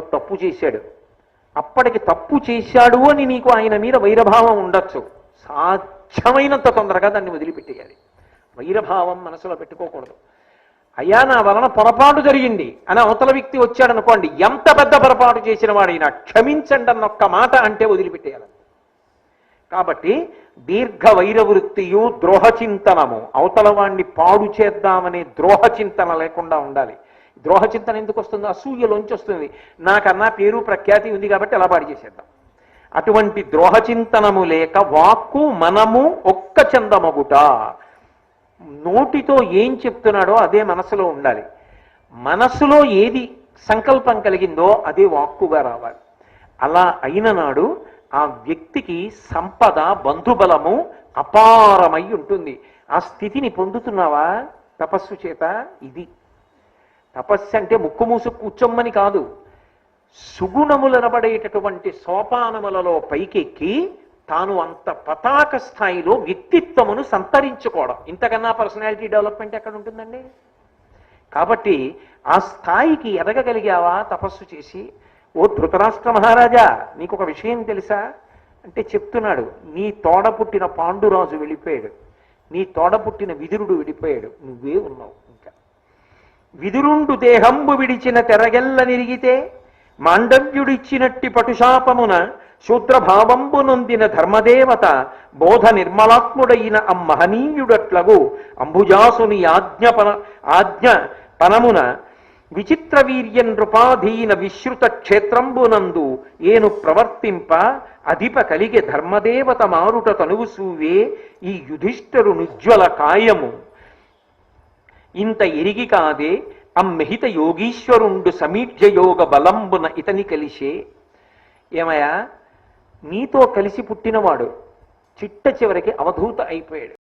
తప్పు చేశాడు. అప్పటికి తప్పు చేశాడు అని నీకు ఆయన మీద వైరభావం ఉండొచ్చు. సాధ్యమైనంత తొందరగా దాన్ని వదిలిపెట్టేయాలి. వైరభావం మనసులో పెట్టుకోకూడదు. అయ్యా నా వలన పొరపాటు జరిగింది అని అవతల వ్యక్తి వచ్చాడనుకోండి ఎంత పెద్ద పొరపాటు చేసిన వాడైనా క్షమించండి అన్న ఒక్క మాట అంటే వదిలిపెట్టేయాలి. కాబట్టి దీర్ఘ వైరవృత్తియు ద్రోహ చింతనము అవతల వాణ్ణి పాడు చేద్దామనే ద్రోహ చింతన లేకుండా ఉండాలి. ద్రోహ చింతన ఎందుకు వస్తుంది అసూయలోంచి వస్తుంది నాకన్నా పేరు ప్రఖ్యాతి ఉంది కాబట్టి అలా పాడు చేసేద్దాం. అటువంటి ద్రోహ చింతనము లేక వాక్కు మనము ఒక్క చందమగుట. నోటితో ఏం చెప్తున్నాడో అదే మనసులో ఉండాలి. మనసులో ఏది సంకల్పం కలిగిందో అదే వాక్కుగా రావాలి. అలా అయిన నాడు ఆ వ్యక్తికి సంపద బంధుబలము అపారమై ఉంటుంది. ఆ స్థితిని పొందుతున్నావా? తపస్సు చేత ఇది. తపస్సు అంటే ముక్కు మూసు కూర్చొమ్మని కాదు. సుగుణములనబడేటటువంటి సోపానములలో పైకెక్కి తాను అంత పతాక స్థాయిలో వ్యక్తిత్వమును సంతరించుకోవడం. ఇంతకన్నా పర్సనాలిటీ డెవలప్మెంట్ ఎక్కడ ఉంటుందండి? కాబట్టి ఆ స్థాయికి ఎదగగలిగావా తపస్సు చేసి? ఓ ధృతరాష్ట్ర మహారాజా నీకు ఒక విషయం తెలుసా? అంటే చెప్తున్నాడు నీ తోడ పుట్టిన పాండురాజు వెళ్ళిపోయాడు. నీ తోడ పుట్టిన విదురుడు వెళ్ళిపోయాడు నువ్వే ఉన్నావు ఇంకా. విదురుండు దేహంబు విడిచిన తెరగెల్ల నిరిగితే మాండవ్యుడిచ్చినట్టి పటుశాపమున శూద్రభావంబు నొందిన ధర్మదేవత బోధ నిర్మలాత్ముడైన అమ్మహనీయుడట్లగు అంబుజాసుని ఆజ్ఞపన ఆజ్ఞ పనమున విచిత్ర వీర్య నృపాధీన విశ్రుత క్షేత్రంబునందు ఏను ప్రవర్తింప అధిప కలిగే ధర్మదేవత మారుట తనువు సూవే ఈ యుధిష్ఠరు నుజ్వల కాయము. ఇంత ఎరిగి కాదే అమ్మెహిత యోగీశ్వరుండు సమీడ్య యోగ బలంబున ఇతని కలిసే ఏమయ్యా? నీతో కలిసి పుట్టినవాడు చిట్ట చివరికి అవధూత అయిపోయాడు.